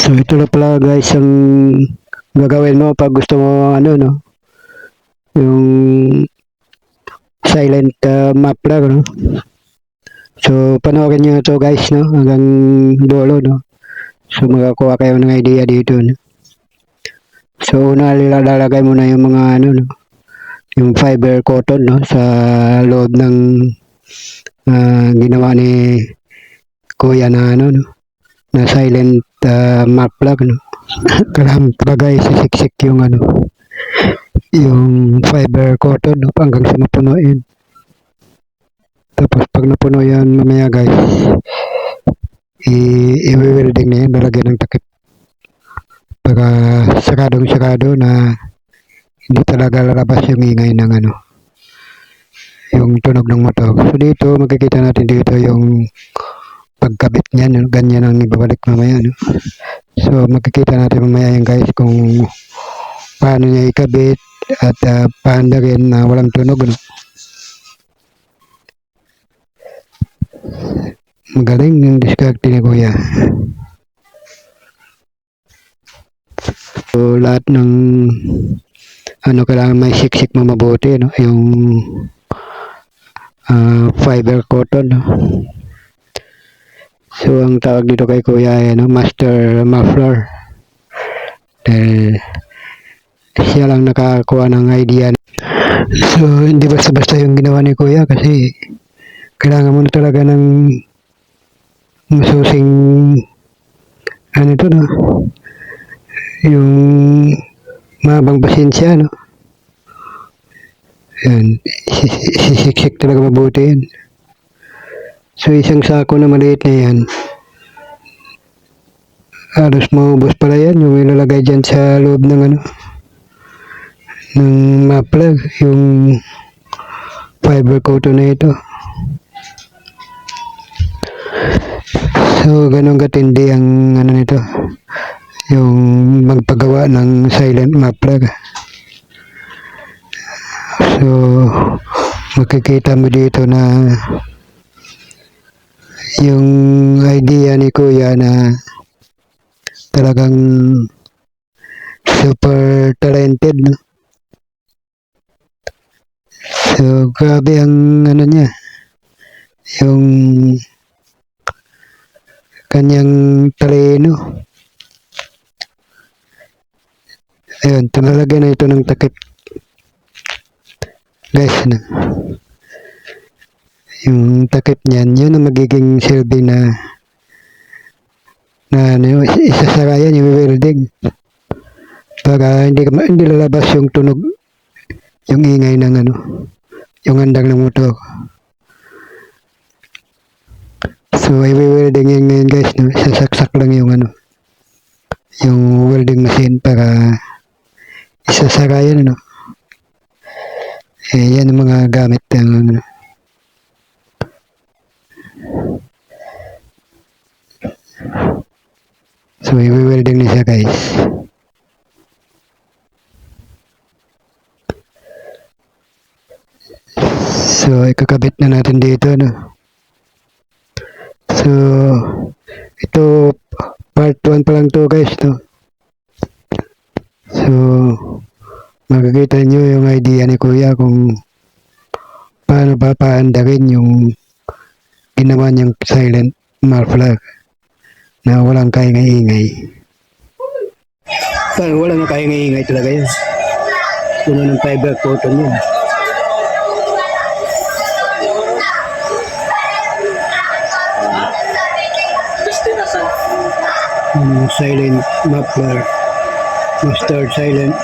So ito na pala guys ang gagawin mo pag gusto mo ano no yung silent uh, map lang no. So panoorin niyo to guys no hanggang dulo no. So makakuha kayo ng idea dito no. So una lalagay mo na yung mga ano no yung fiber cotton no sa loob ng ah, ginawa ni kuya na ano no na silent uh, map lang no? Kailangan talaga isisiksik yung ano yung fiber cotton no? Hanggang sa mapunuin tapos pag napuno yan mamaya guys i-welding na yan lalagyan ng takip. Para sakadong sakado na hindi talaga lalabas yung ingay ng ano yung tunog ng motor. So dito makikita natin dito yung pagkabit niyan, no? ganyan ang ibabalik mamaya, no? So, makikita natin mamaya yan guys kung paano niya ikabit at uh, paano rin na walang tunog, no? Magaling yung diskarte ni Kuya. So, lahat ng ano kailangan may siksik mo mabuti, no? Yung ah, fiber cotton, no? So, ang tawag dito kay Kuya ay ano, Master Muffler. Dahil siya lang nakakuha ng idea. So, hindi basta-basta yung ginawa ni Kuya kasi kailangan mo na talaga ng masusing ano ito no yung mabang pasensya no yan sisiksik talaga mabuti yan So isang sako na maliit na yan. Halos maubos pala yan yung ilalagay dyan sa loob ng ano ng maplag yung fiber cotton na ito. So ganun katindi ang ano nito yung magpagawa ng silent maplag. So makikita mo dito na yung idea ni Kuya na talagang super talented no? so grabe ang ano niya. Yung kanyang taleno ayun talalagyan na ito ng takip. Guys na yung takip niyan, yun ang magiging silbi na na ano, isasara yan yung welding. Para hindi hindi lalabas yung tunog yung ingay ng ano yung andang ng motor. So i-welding yan ngayon guys no? sasaksak lang yung ano yung welding machine para isasara yan ano eh yan ang mga gamit ng ano So, i-welding na siya guys. So, ikakabit na natin dito, no? So, ito, part 1 pa lang to guys, no? So, makikita nyo yung idea ni Kuya kung paano ba paandarin yung ginawa niyang silent muffler na walang kaingay-ingay. Parang walang kaingay-ingay talaga yun. Puno ng fiber cotton yun. Yung silent muffler. Mustard silent